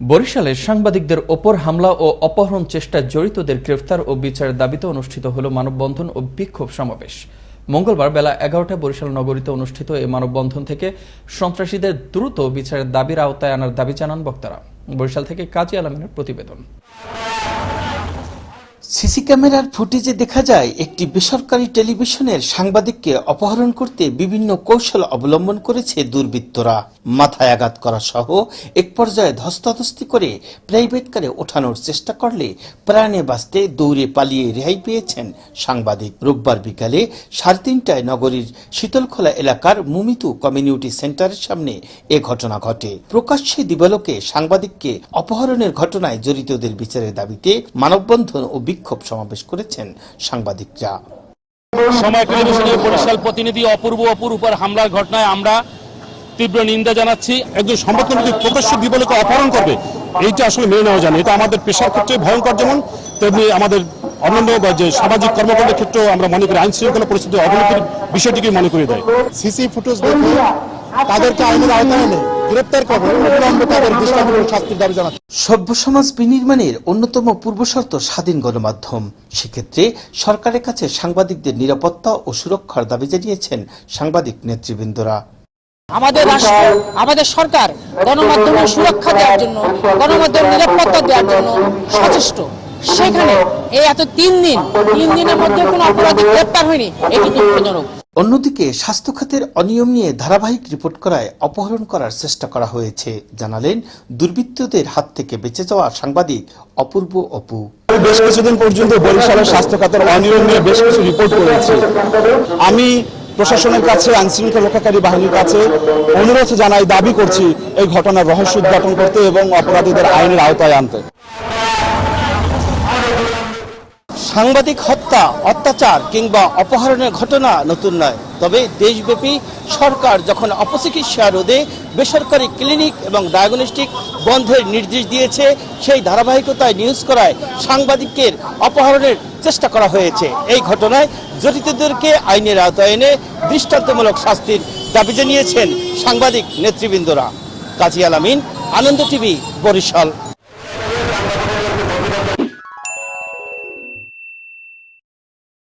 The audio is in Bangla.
বরিশালে সাংবাদিকদের ওপর হামলা ও অপহরণ চেষ্টায় জড়িতদের গ্রেফতার ও বিচারের দাবিতে অনুষ্ঠিত হল মানববন্ধন ও বিক্ষোভ সমাবেশ। মঙ্গলবার বেলা এগারোটায় বরিশাল নগরীতে অনুষ্ঠিত এই মানববন্ধন থেকে সন্ত্রাসীদের দ্রুত বিচারের দাবির আওতায় আনার দাবি জানান বক্তারা। বরিশাল থেকে কাজী আলমিনের প্রতিবেদন। সিসি ক্যামেরার ফুটেজে দেখা যায়, একটি বেসরকারি টেলিভিশনের সাংবাদিককে অপহরণ করতে বিভিন্ন কৌশল অবলম্বন করেছে দুর্বৃত্তরা। মাথায় আঘাত করা সহ এক পর্যায়ে ধস্তাধস্তি করে প্রাইভেট কারে ওঠানোর চেষ্টা করলে প্রাণে বাঁচতে দৌড়ে পালিয়ে রেহাই পেয়েছেন সাংবাদিক। রোববার বিকালে সাড়ে তিনটায় নগরীর শীতলখোলা এলাকার মুমিতু কমিউনিটি সেন্টারের সামনে এ ঘটনা ঘটে। প্রকাশ্যে দিবালোকে সাংবাদিককে অপহরণের ঘটনায় জড়িতদের বিচারের দাবিতে মানববন্ধন ও বিক্ষোভ সমাবেশ করেছেন সাংবাদিকরা। সময় টেলিভিশনের বরিশাল প্রতিনিধি অপূর্ব অপুর উপর হামলার ঘটনায় আমরা তীব্র নিন্দা জানাচ্ছি। একজন সংবাদকর্মীকে প্রকাশ্য দিবালোকে অপহরণ করবে এইটা আসলে মেনে নেওয়া যায় না। এটা আমাদের পেশার ক্ষেত্রে ভয়ঙ্কর যেমন তেমনি আমাদের অন্যান্য বা যে সামাজিক কর্মকাণ্ডের ক্ষেত্রেও আমরা মনে করি আইন শৃঙ্খলা পরিস্থিতি অবনতির বিষয়টিকে মনে করে দেয়। সিসি ফুটেজ দেখে তাদেরকে আইনের আওতায় এনে গ্রেপ্তার করবে। অবিলম্বে তাদের দৃষ্টান্তমূলক শাস্তির দাবি জানাচ্ছে। সভ্য সমাজ বিনির্মাণের অন্যতম পূর্বশর্ত স্বাধীন গণমাধ্যম। সেক্ষেত্রে সরকারের কাছে সাংবাদিকদের নিরাপত্তা ও সুরক্ষার দাবি জানিয়েছেন সাংবাদিক নেতৃবৃন্দরা। আমাদের রাষ্ট্র আমাদের সরকার গণমাধ্যমের সুরক্ষা দেওয়ার জন্য গণমাধ্যমের নিরাপত্তা দেওয়ার জন্য সচেষ্ট। সেখানে এই এত তিন দিন তিন দিনের মধ্যে কোনো অপরাধী গ্রেপ্তার হয়নি এটি দুঃখজনক। অন্যদিকে স্বাস্থ্য খাতের অনিয়ম নিয়ে ধারাবাহিক রিপোর্ট করায় অপহরণ করার চেষ্টা করা হয়েছে, জানালেন দুর্বৃত্তদের হাত থেকে বেঁচে যাওয়া সাংবাদিক অপূর্ব অপু। বেশ কিছুদিন পর্যন্ত বরিশালের স্বাস্থ্য খাতের অনিয়ম নিয়ে বেশ কিছু রিপোর্ট করেছি। আমি প্রশাসনের কাছে আইন শৃঙ্খলা রক্ষাকারী বাহিনীর কাছে অনুরোধ জানাই, দাবি করছি এই ঘটনার রহস্য উদ্ঘাটন করতে এবং অপরাধীদের আইনের আওতায় আনতে। সাংবাদিক হত্যা, অত্যাচার কিংবা অপহরণের ঘটনা নতুন নয়। তবে দেশব্যাপী সরকার যখন অপচিকিৎসা রোধে বেসরকারি ক্লিনিক এবং ডায়াগনস্টিক বন্ধের নির্দেশ দিয়েছে, সেই ধারাবাহিকতায় নিউজ করায় সাংবাদিকের অপহরণের চেষ্টা করা হয়েছে। এই ঘটনায় জড়িতদেরকে আইনের আওতায় এনে দৃষ্টান্তমূলক শাস্তির দাবি জানিয়েছেন সাংবাদিক নেতৃবৃন্দরা। কাজী আলামিন আনন্দ টিভি, বরিশাল।